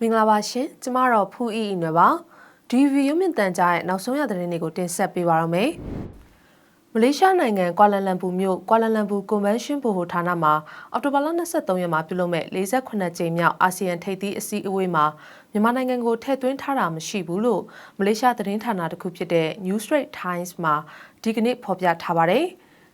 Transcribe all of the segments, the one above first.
မင်္ဂလာပါရှင်ကျမတော့ဖူးအီအီနွယ်ပါဒီဗီရုံမြင့်တန်ကြားရဲ့နောက်ဆုံးရသတင်းတွေကိုတင်ဆက်ပေးပါရမယ်မလေးရှားနိုင်ငံကွာလာလမ်ပူမြို့ကွာလာလမ်ပူကွန်ဗင်းရှင်းဘူဟိုဌာနမှာအော်တိုဘာလ23ရက်မှာပြုလုပ်မဲ့48ကြိမ်မြောက်အာဆီယံထိပ်သီးအစည်းအဝေးမှာမြန်မာနိုင်ငံကိုထည့်သွင်းထားတာမရှိဘူးလို့မလေးရှားသတင်းဌာနတစ်ခုဖြစ်တဲ့ New Straits Times မှာဒီကနေ့ဖော်ပြထားပါတယ်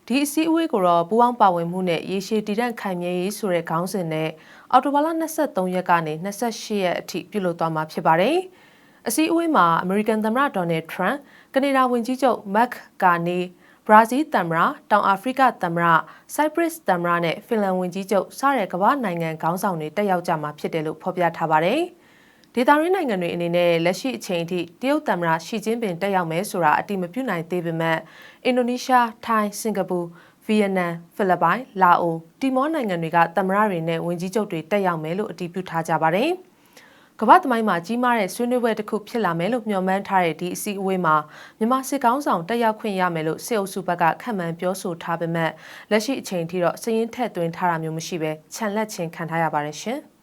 ဒီအစည်းအဝေးကိုတော့ပူးပေါင်းပါဝင်မှုနဲ့ရေရှည်တည်တံ့ခိုင်မြဲရေးဆိုတဲ့ခေါင်းစဉ်နဲ့အော်တိုဘာလ23ရက်ကနေ28ရက်အထိပြုလုပ်သွားမှာဖြစ်ပါတယ်။အစည်းအဝေးမှာအမေရိကန်သမ္မတဒေါ်နယ်ထရန့်၊ကနေဒါဝန်ကြီးချုပ်မက်ကာနီဘရာဇီးသမ္မတတောင်အာဖရိကသမ္မတဆိုက်ပရစ်သမ္မတနဲ့ဖင်လန်ဝန်ကြီးချုပ်စတဲ့ကမ္ဘာနိုင်ငံခေါင်းဆောင်တွေတက်ရောက်ကြမှာဖြစ်တယ်လို့ဖော်ပြထားပါတယ်။ ဒေသရင်းနိုင်ငံတွေအနေနဲ့လက်ရှိအချိန်အထိတရုတ်သမ္မတရှီကျင်းပင်တက်ရောက်မယ်ဆိုတာအတိမပြုနိုင်သေးပေမဲ့အင်ဒိုနီးရှား၊ထိုင်း၊စင်ကာပူဗီယက်နမ်၊ဖိလစ်ပိုင်၊လာအို၊တီမောနိုင်ငံတွေကသမ္မတတွေနဲ့ဝန်ကြီးချုပ်တွေတက်ရောက်မယ်လို့အတည်ပြုထားကြပါတယ်။ကမ္ဘာသမိုင်းမှာကြီးမားတဲ့ဆွေးနွေးပွဲတစ်ခုဖြစ်လာမယ်လို့မျှော်မှန်းထားတဲ့ဒီအစည်းအဝေးမှာမြန်မာစစ်ကောင်းဆောင်တက်ရောက်ခွင့်ရမယ်လို့စစ်အုပ်စုဘက်ကခန့်မှန်းပြောဆိုထားပေမဲ့လက်ရှိအချိန်ထိတော့စည်ရင်းထက်သွင်းထားတာမျိုးမရှိဘဲခြံလက်ချင်းခံထားရပါတယ်ရှင်။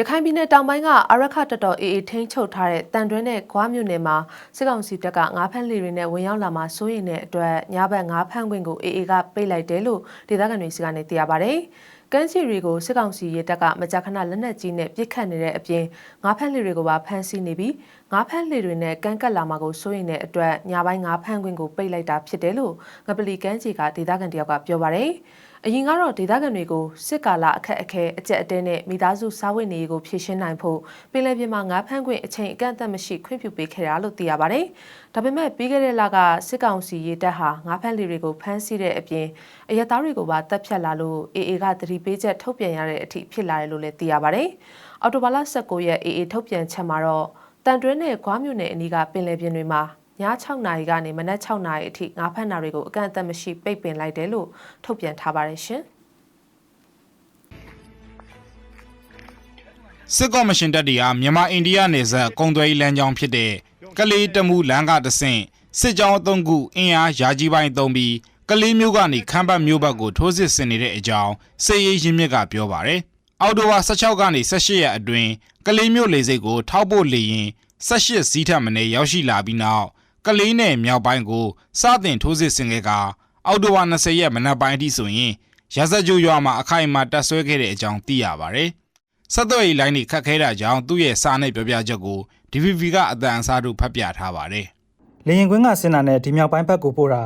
ရခိုင်ပြည်နယ်တောင်ပိုင်းကအရခတတော်အေအေထိန်းချုပ်ထားတဲ့တန်တွင်းနဲ့ခွားမြို့နယ်မှာစစ်ကောင်စီတပ်ကငါးဖမ်းလီတွေနဲ့ဝင်ရောက်လာမှစိုးရိမ်တဲ့အတွက်ညဘက်ငါးဖမ်းခွင့်ကိုအေအေကပိတ်လိုက်တယ်လို့ဒေသခံတွေစီကနေသိရပါဗျ။ကမ်းခြေတွေကိုစစ်ကောင်စီရဲတပ်ကမကြာခဏလက်နက်ကြီးနဲ့ပစ်ခတ်နေတဲ့အပြင်ငါးဖက်လှေတွေကိုပါဖမ်းဆီးနေပြီးငါးဖက်လှေတွေနဲ့ကမ်းကပ်လာမှာကိုစိုးရိမ်တဲ့အတွက်ညပိုင်းငါးဖမ်းခွင့်ကိုပိတ်လိုက်တာဖြစ်တယ်လို့ငပလီကမ်းခြေကဒေသခံတယောက်ကပြောပါရယ် အရင်ကတော့ဒေသခံတွေကိုစစ်ကာလအခက်အခဲအကြက်အတဲနဲ့မိသားစုစားဝတ်နေရေးကိုဖြည့်ရှင်းနိုင်ဖို့ပင်လယ်ပြင်မှာငါးဖမ်းခွင့်အချိန်အကန့်အသတ်မရှိခွင့်ပြုပေးခဲ့တာလို့သိရပါတယ်။ဒါပေမဲ့ပြီးခဲ့တဲ့လကစစ်ကောင်စီရေးတပ်ဟာငါးဖမ်းလေတွေကိုဖမ်းဆီးတဲ့အပြင်အရသားတွေကိုပါတပ်ဖြတ်လာလို့အေအေကသတိပေးချက်ထုတ်ပြန်ရတဲ့အထိဖြစ်လာတယ်လို့လည်းသိရပါတယ်။အော်တိုဘာလ19ရက်အေအေထုတ်ပြန်ချက်မှာတော့တန်တွင်းနဲ့ခွားမြို့နယ်အနီးကပင်လယ်ပြင်တွေမှာည 6နာရီကနေမနက်6နာရီအထိငါးဖက်နာတွေကိုအကန့်အသတ်မရှိပိတ်ပင်လိုက်တယ်လို့ထုတ်ပြန်ထားပါတယ်ရှင်။စစ်ကော်မရှင်တပ်တွေဟာမြန်မာအိန္ဒိယနယ်စပ်ကုံသွဲလမ်းကြောင်းဖြစ်တဲ့ကလေးတမှုလမ်းကတဆင့်စစ်ကြောင်းအုံခုအင်အားယာကြီးပိုင်းသုံးပြီးကလေးမျိုးကနေခမ်းပတ်မျိုးဘက်ကိုထိုးစစ်ဆင်နေတဲ့အကြောင်းစစ်ရေးရင်းမြစ်ကပြောပါတယ်။အော်တိုဝါ16ကနေ18ရက်အတွင်းကလေးမျိုးလေစိတ်ကိုထောက်ပို့လေရင်18စီးထပ်မနေရောက်ရှိလာပြီးနောက် ကလေးနဲ့မြောက်ပိုင်းကိုစတင်ထိုးစစ်ဆင်ခဲ့ကအောက်တိုဘာ20ရက်မနက်ပိုင်းအထိဆိုရင်ရာဇကြိုရွာမှာအခိုင်အမာတပ်ဆွဲခဲ့တဲ့အကြောင်းသိရပါတယ်။ဆက်သွယ်ရေးလိုင်းတွေခတ်ခဲတာကြောင့်သူ့ရဲ့စာနဲ့ပြောပြချက်ကို DVB ကအတန်အစားတို့ဖတ်ပြထားပါတယ်လေရင်ကွင်းကဆင်းတာနဲ့ဒီမြောက်ပိုင်းဘက်ကိုပို့တာ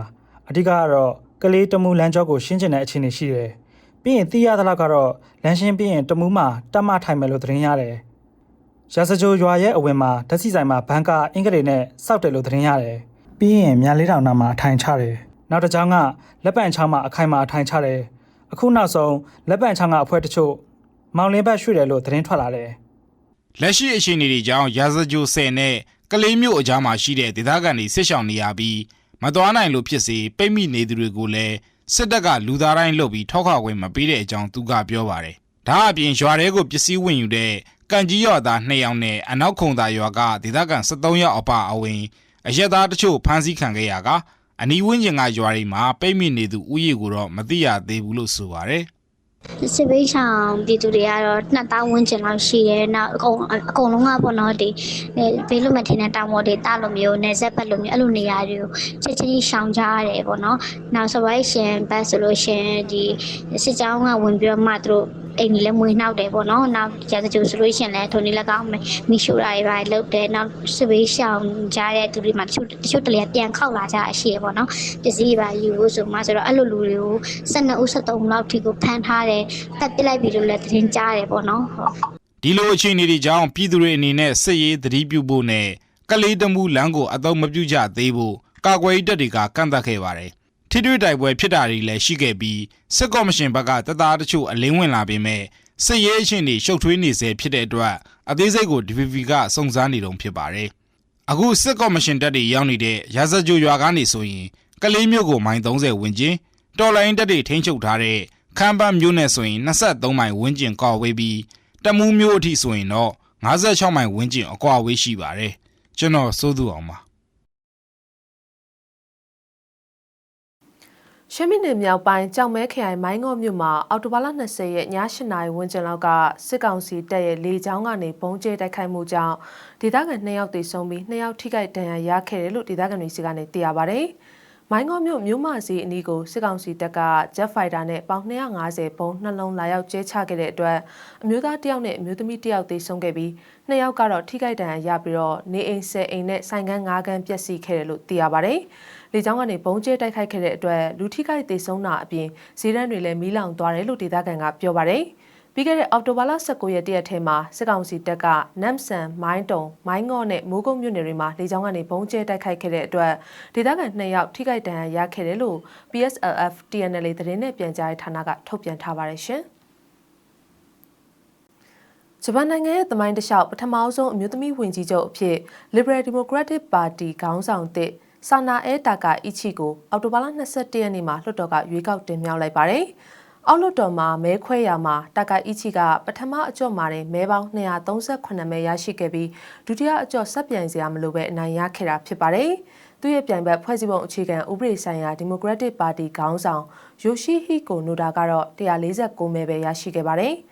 အဓိကကတော့ကလေးတမူလမ်းကြောကိုရှင်းကျင်တဲ့အခြေအနေရှိတယ်။ပြီးရင်သိရသလောက်ကတော့လမ်းရှင်းပြီးရင်တမူးမှာတက်မထိုင်မယ်လို့သတင်းရတယ်။ ရာဇကြိုရွာရဲ့အဝင်မှာဓာတ်စီဆိုင်မှာဘန်ကာအင်္ဂလိပ်နဲ့စောက်တယ်လို့သတင်းရတယ်။ပြီးရင်မြလေးတောင်နာမှာအထိုင်ချတယ်။နောက်တစ်ကြောင်းကလက်ပံချောင်းမှာအခိုင်မှာအထိုင်ချတယ်။အခုနောက်ဆုံးလက်ပံချောင်းကအဖွဲတချို့မောင်လင်းဘက်ရွှေ့တယ်လို့သတင်းထွက်လာတယ်။။လက်ရှိအခြေအနေတွေကြောင့်ရာဇကြို10နဲ့ကလေးမျိုးအကြားမှာရှိတဲ့ဒေသခံတွေစစ်ဆောင်နေရပြီးမတော်နိုင်လို့ဖြစ်စေပိတ်မိနေသူတွေကိုလည်းစစ်တပ်ကလူသားတိုင်းလုပ်ပြီးထောက်ခဝင်မပေးတဲ့အကြောင်းသူကပြောပါတယ်။ဒါအပြင်ရွာတွေကိုပစ္စည်းဝင်ယူတဲ့ ကန်ကြီးရွာသား2ယောက်နဲ့အနောက်ခုံသာရွာကဒေသခံ73ယောက်အပါအဝင်အရက်သားတချို့ဖမ်းဆီးခံခဲ့ရကအနီးဝန်းကျင်ကရွာတွေမှာပိတ်မိနေသူဥယျာဉ်ကိုတော့မသိရသေးဘူးလို့ဆိုပါတယ်။စစ်ဘေးရှောင်ပြည်သူတွေကတော့2000ဝန်းကျင်လောက်ရှိတယ်။နောက်အကုန်အကုန်လုံးကပေါ့နော်ဒီဘေးလွတ်မဲ့ထင်းတဲ့တောင်ပေါ်တွေတာလိုမျိုးနေဆက်ပတ်လိုမျိုးအဲ့လိုနေရာတွေကိုချက်ချင်းရှောင်ကြရတယ်ပေါ့နော်။နောက်ဆိုရင်ရှင်ဘတ်ဆိုလို့ရှင်ဒီစစ်ကြောင်းကဝင်ပြီးတော့မှသူတို့ အိမ်ကြီးလည်းမွေးနှောက်တယ်ပေါ့နော်။နောက်ရာဇကြိုဆိုလို့ရှင်လည်းထုံနေလက်ကောင်းမိရှူတာတွေပါလုပ်တယ်။နောက်စစ်ဘေးရှောင်ကြတဲ့သူတွေမှာတချို့တချို့တလေပြန်ခောက်လာကြအရှိရပေါ့နော်။ပစ္စည်းပါယူဖို့ဆိုမှဆိုတော့အဲ့လိုလူတွေကို12ဦး73လောက်ထိကိုဖမ်းထားတယ်။ဖတ်ပစ်လိုက်ပြီလို့လည်းသတင်းကြားတယ်ပေါ့နော်။ဟုတ်ဒီလိုအခြေအနေတွေကြောင့်ပြည်သူတွေအနေနဲ့စစ်ရေးသတိပြုဖို့နဲ့ကလေးတမှုလမ်းကိုအသုံးမပြုကြသေးဖို့ကာကွယ်ရေးတပ်တွေကကန့်သတ်ခဲ့ပါတယ်။ ထိတွေ့တိုက်ပွဲဖြစ်တာတွေလည်းရှိခဲ့ပြီးစစ်ကော်မရှင်ဘက်ကတပ်သားတချို့အလင်းဝင်လာပေမဲ့စစ်ရေးအချင်းတွေရှုပ်ထွေးနေစေဖြစ်တဲ့အတွက်အသေးစိတ်ကို DVB ကစုံစမ်းနေတုံဖြစ်ပါတယ်။အခုစစ်ကော်မရှင်တပ်တွေရောက်နေတဲ့ရာဇကြိုရွာကနေဆိုရင်ကလေးမျိုးကိုမိုင်30ဝန်းကျင်တော်လိုင်းတပ်တွေထိန်းချုပ်ထားတဲ့ခမ်းပတ်မျိုးနဲ့ဆိုရင်23မိုင်ဝန်းကျင်ကောက်ဝေးပြီးတမူးမျိုးအထိဆိုရင်တော့56မိုင်ဝန်းကျင်အကွာအဝေးရှိပါတယ်ကျွန်တော်စိုးသူအောင်ပါ ရှမ်းပြည်နယ်မြောက်ပိုင်းကြောင်မဲခရိုင်မိုင်းငေါမြို့မှာအော်တိုဘာလ20ရက်ည8နာရီဝန်းကျင်လောက်ကစစ်ကောင်စီတပ်ရဲ့လေကြောင်းကနေပုံကျဲတိုက်ခိုက်မှုကြောင့်ဒေသခံ2ယောက်သေဆုံးပြီး2ယောက်ထိခိုက်ဒဏ်ရာရခဲ့တယ်လို့ဒေသခံတွေစီကနေသိရပါဗျ။မိုင်းငေါမြို့မြို့မစီအနီးကိုစစ်ကောင်စီတပ်က Jet Fighter နဲ့ပေါင်250ပုံနှလုံးလာရောက်ကျဲချခဲ့တဲ့အတွက်အမျိုးသားတစ်ယောက်နဲ့အမျိုးသမီးတစ်ယောက်သေဆုံးခဲ့ပြီး2ယောက်ကတော့ထိခိုက်ဒဏ်ရာရပြီးတော့နေအိမ်10အိမ်နဲ့ဆိုင်ကန်း9ကန်းပျက်စီးခဲ့တယ်လို့သိရပါဗျ။ လေကြောင်းကနေပုံကျဲတိုက်ခိုက်ခဲ့တဲ့အတွက်လူထိခိုက်သေဆုံးတာအပြင်ဈေးတန်းတွေလည်းမီးလောင်သွားတယ်လို့ဒေသခံကပြောပါတယ်။ပြီးခဲ့တဲ့အောက်တိုဘာလ19ရက်တရက်ထဲမှာစစ်ကောင်စီတပ်ကနမ်ဆန်မိုင်းတုံမိုင်းငေါ့နဲ့မိုးကုတ်မြို့နယ်တွေမှာလေကြောင်းကနေပုံကျဲတိုက်ခိုက်ခဲ့တဲ့အတွက်ဒေသခံ2ယောက်ထိခိုက်ဒဏ်ရာရခဲ့တယ်လို့ PSLF TNL သတင်းနဲ့ပြန်ကြားရေးဌာနကထုတ်ပြန်ထားပါတယ်ရှင်။ဂျပန်နိုင်ငံရဲ့သမိုင်းတစ်လျှောက်ပထမဆုံးအမျိုးသမီးဝင်ကြီးချုပ်အဖြစ် Liberal Democratic Party ခေါင်းဆောင်တစ် ဆာနာအဲတာကာအီချီကိုအောက်တိုဘာလ22ရက်နေ့မှာလွှတ်တော်ကရွေးကောက်တင်မြှောက်လိုက်ပါတယ်။အောက်လွှတ်တော်မှာမဲခွဲရာမှာတာကာအီချီကပထမအကြော့မှာတင်မဲပေါင်း238မဲရရှိခဲ့ပြီးဒုတိယအကြော့ဆက်ပြိုင်စရာမလိုပဲအနိုင်ရခဲ့တာဖြစ်ပါတယ်။သူရဲ့ပြိုင်ဘက်ဖွဲ့စည်းပုံအခြေခံဥပဒေဆိုင်ရာ Democratic Party ခေါင်းဆောင်ယိုရှိဟီကိုနိုဒါကတော့149မဲပဲရရှိခဲ့ပါတယ်။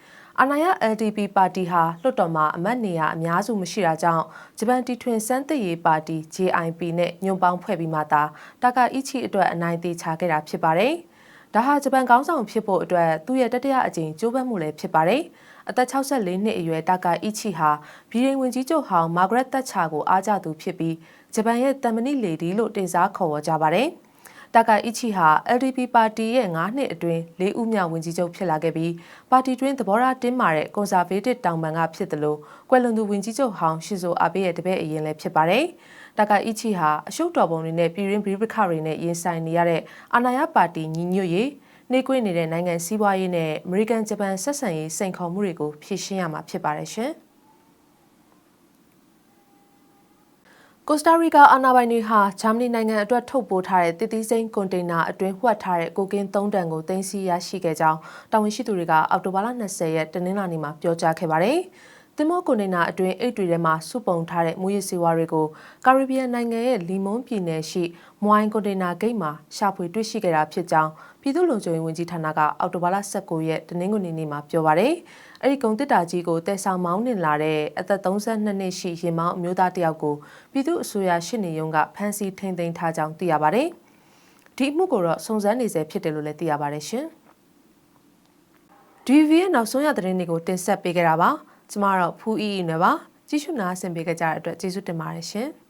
အာဏာရ LDP ပါတီဟာလွှတ်တော်မှာအမတ်နေရာအများစုမရှိတာကြောင့်ဂျပန်တီထွင်စန်းသစ်ရေးပါတီ JIP နဲ့ညွန်ပေါင်းဖွဲ့ပြီးမှသာတာကာအီချီအတွက်အနိုင်သေးချခဲ့တာဖြစ်ပါတယ်။ဒါဟာဂျပန်ကောင်းဆောင်ဖြစ်ဖို့အတွက်သူ့ရဲ့တတိယအကြိမ်ကြိုးပမ်းမှုလည်းဖြစ်ပါတယ်။အသက်64နှစ်အရွယ်တာကာအီချီဟာဗြိတိန်ဝင်ကြီးချုပ်ဟောင်းမာဂရက်သက်ချာကိုအားကျသူဖြစ်ပြီးဂျပန်ရဲ့တမန်နီလေဒီလို့တင်စားခေါ်ဝေါ်ကြပါတယ်။ တာကာအီချီဟာ LDP ပါတီရဲ့9နှစ်အတွင်း၄ဦးမြောက်ဝင်ကြီးချုပ်ဖြစ်လာခဲ့ပြီးပါတီတွင်းသဘောထားတင်းမာတဲ့ကွန်ဆာဗေးတစ်တောင်ပန်ကဖြစ်တယ်လို့ကွယ်လွန်သူဝင်ကြီးချုပ်ဟောင်းရှီဇိုအာဘေးရဲ့တပည့်အရင်လည်းဖြစ်ပါတယ်။တာကာအီချီဟာအရှုပ်တော်ပုံတွေနဲ့ပြည်ရင်းဘီဘခတွေနဲ့ရင်ဆိုင်နေရတဲ့အာဏာရပါတီညီညွတ်ရေးနှိကွေးနေတဲ့နိုင်ငံစည်းဝါးရေးနဲ့အမေရိကန်ဂျပန်ဆက်ဆံရေးစိန်ခေါ်မှုတွေကိုဖြေရှင်းရမှာဖြစ်ပါတယ်ရှင်။ ကိုစတာရီကာအာနာပိုင်တွေဟာဂျာမနီနိုင်ငံအတွက်ထုတ်ပိုးထားတဲ့တည်တည်စိမ့်ကွန်တိန်နာအတွင်းဝှက်ထားတဲ့ကိုကင်း၃တန်ကိုတင်စီရရှိခဲ့ကြောင်းတာဝန်ရှိသူတွေကအောက်တိုဘာလ20ရက်တနင်္လာနေ့မှာပြောကြားခဲ့ပါတယ်။ တင်မောကွန်တိန်နာအတွင်းအိတ်တွေထဲမှာစုပုံထားတဲ့မူရစ်စေဝါတွေကိုကာရစ်ဘီယံနိုင်ငံရဲ့လီမွန်ပြည်နယ်ရှိမွိုင်းကွန်တိန်နာဂိတ်မှာရှာဖွေတွေ့ရှိခဲ့တာဖြစ်ကြောင်းပြည်သူ့လုံခြုံရေးဝန်ကြီးဌာနကအောက်တိုဘာလ19ရက်တနင်္ဂနွေနေ့မှာပြောပါတယ်။အဲ့ဒီကုန်တစ်တာကြီးကိုတဲဆောင်မောင်းနှင်လာတဲ့အသက်32နှစ်ရှိရင်မောင်းအမျိုးသားတယောက်ကိုပြည်သူ့အစိုးရရှစ်နေရုံးကဖမ်းဆီးထိန်းသိမ်းထားကြောင်းသိရပါတယ်။ဒီအမှုကိုတော့စုံစမ်းနေဆဲဖြစ်တယ်လို့လည်းသိရပါတယ်ရှင်။ DV ရဲ့နောက်ဆုံးရသတင်းတွေကိုတင်ဆက်ပေးကြတာပါ။ ကျမတော့ဖူးအီအီနယ်ပါ။ကြည့်ရှုနားဆင်ပေးကြတဲ့အတွက်ကျေးဇူးတင်ပါတယ်ရှင်။